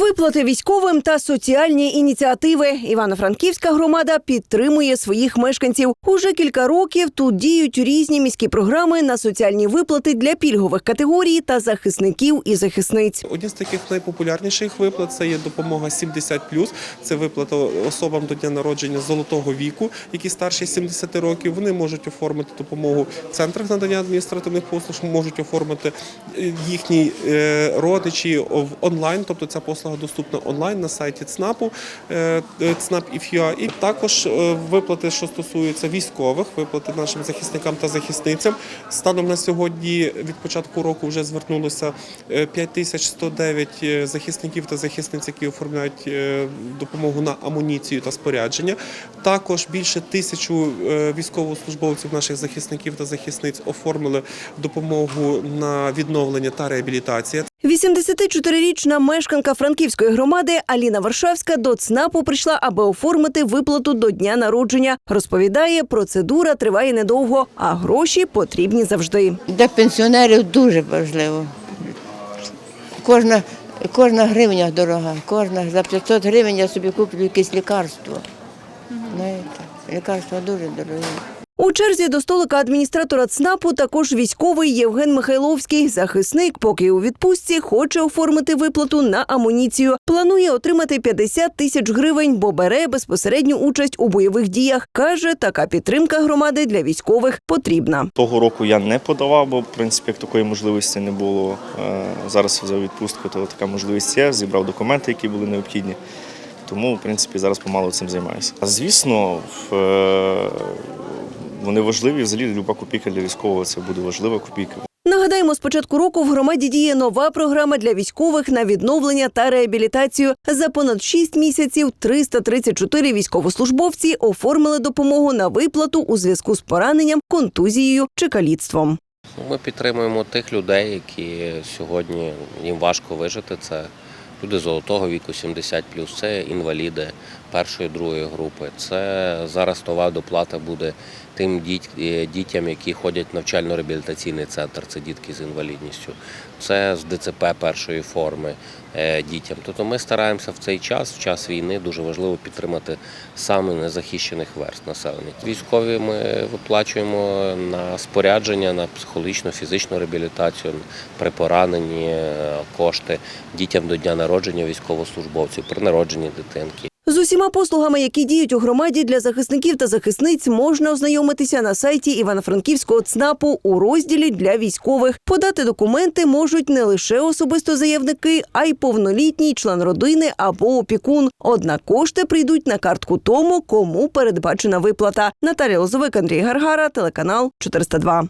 Виплати військовим та соціальні ініціативи. Івано-Франківська громада підтримує своїх мешканців. Уже кілька років тут діють різні міські програми на соціальні виплати для пільгових категорій та захисників і захисниць. Одні з таких найпопулярніших виплат це є допомога 70+. Це виплата особам до дня народження золотого віку, які старші 70 років. Вони можуть оформити допомогу в центрах надання адміністративних послуг, можуть оформити е, їхні е, родичі в онлайн, тобто ця послуга доступна онлайн на сайті ЦНАПу е, е, ЦНАП.ІФЮА. І також е, виплати, що стосуються військових, виплати нашим захисникам та захисницям. Станом на сьогодні від початку року вже звернулося е, 5109 е, захисників та захисниць, які оформляють допомогу на амуніцію та спорядження. Також більше тисячу військовослужбовців наших захисників та захисниць оформили допомогу на відновлення та реабілітацію. 84-річна мешканка Франківської громади Аліна Варшавська до ЦНАПу прийшла, аби оформити виплату до дня народження. Розповідає, процедура триває недовго, а гроші потрібні завжди. Для пенсіонерів дуже важливо. Кожна, кожна гривня дорога, кожна за 500 гривень я собі куплю якесь лікарство. Знаєте, лікарства дуже дорогі. У черзі до столика адміністратора ЦНАПу також військовий Євген Михайловський. Захисник, поки у відпустці, хоче оформити виплату на амуніцію. Планує отримати 50 тисяч гривень, бо бере безпосередню участь у бойових діях. Каже, така підтримка громади для військових потрібна. Того року я не подавав, бо в принципі як такої можливості не було. Е, Зараз взяв відпустку, то така можливість є. Зібрав документи, які були необхідні. Тому, в принципі, зараз помалу цим займаюся. Звісно, в- е, вони важливі. Взагалі, люба копійка для військового це буде важлива копійка. Нагадаємо, з початку року в громаді діє нова програма для військових на відновлення та реабілітацію. За понад 6 місяців 334 військовослужбовці оформили допомогу на виплату у зв'язку з пораненням, контузією чи каліцтвом. Ми підтримуємо тих людей, які сьогодні їм важко вижити. Це люди золотого віку 70 це інваліди першої, другої групи. Це зараз нова доплата буде тим е, дітям, які ходять в навчально-реабілітаційний центр. Це дітки з інвалідністю. Це з ДЦП першої форми е, дітям. Тобто ми стараємося в цей час, в час війни, дуже важливо підтримати саме незахищених верст населення. Військові ми виплачуємо на спорядження, на психологічну, фізичну реабілітацію при пораненні е, кошти дітям до дня народження військовослужбовців, при народженні дитинки. Усіма послугами, які діють у громаді для захисників та захисниць, можна ознайомитися на сайті Івано-Франківського ЦНАПу у розділі для військових. Подати документи можуть не лише особисто заявники, а й повнолітній член родини або опікун. Однак кошти прийдуть на картку тому, кому передбачена виплата. Наталія Лозовик, Андрій Гаргара, телеканал 402.